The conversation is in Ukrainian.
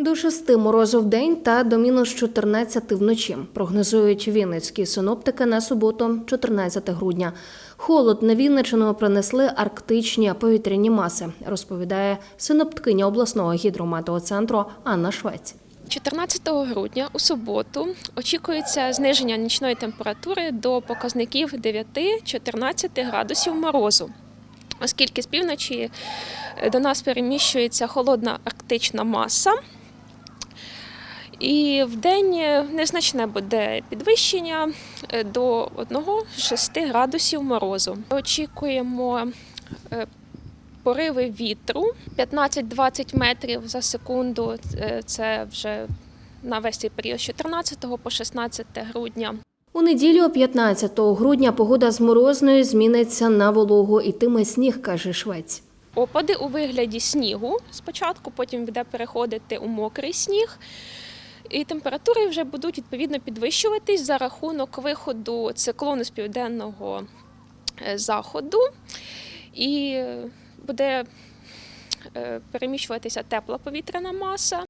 До 6 морозу в день та до мінус 14 вночі. Прогнозують вінницькі синоптики на суботу, 14 грудня. Холод на Вінниччину принесли арктичні повітряні маси, розповідає синоптикиня обласного гідрометеоцентру Анна Швець. 14 грудня у суботу очікується зниження нічної температури до показників 9-14 градусів морозу. Оскільки з півночі до нас переміщується холодна арктична маса, і в день е, незначне буде підвищення е, до 1-6 градусів морозу. Очікуємо е, пориви вітру 15-20 метрів за секунду. Це вже на весь цей період з 14 по 16 грудня. У неділю, 15 грудня, погода з морозною зміниться на вологу, ітиме сніг, каже Швець. Опади у вигляді снігу спочатку, потім буде переходити у мокрий сніг. І температури вже будуть відповідно підвищуватись за рахунок виходу циклону з південного е, заходу. І е, буде е, переміщуватися тепла повітряна маса.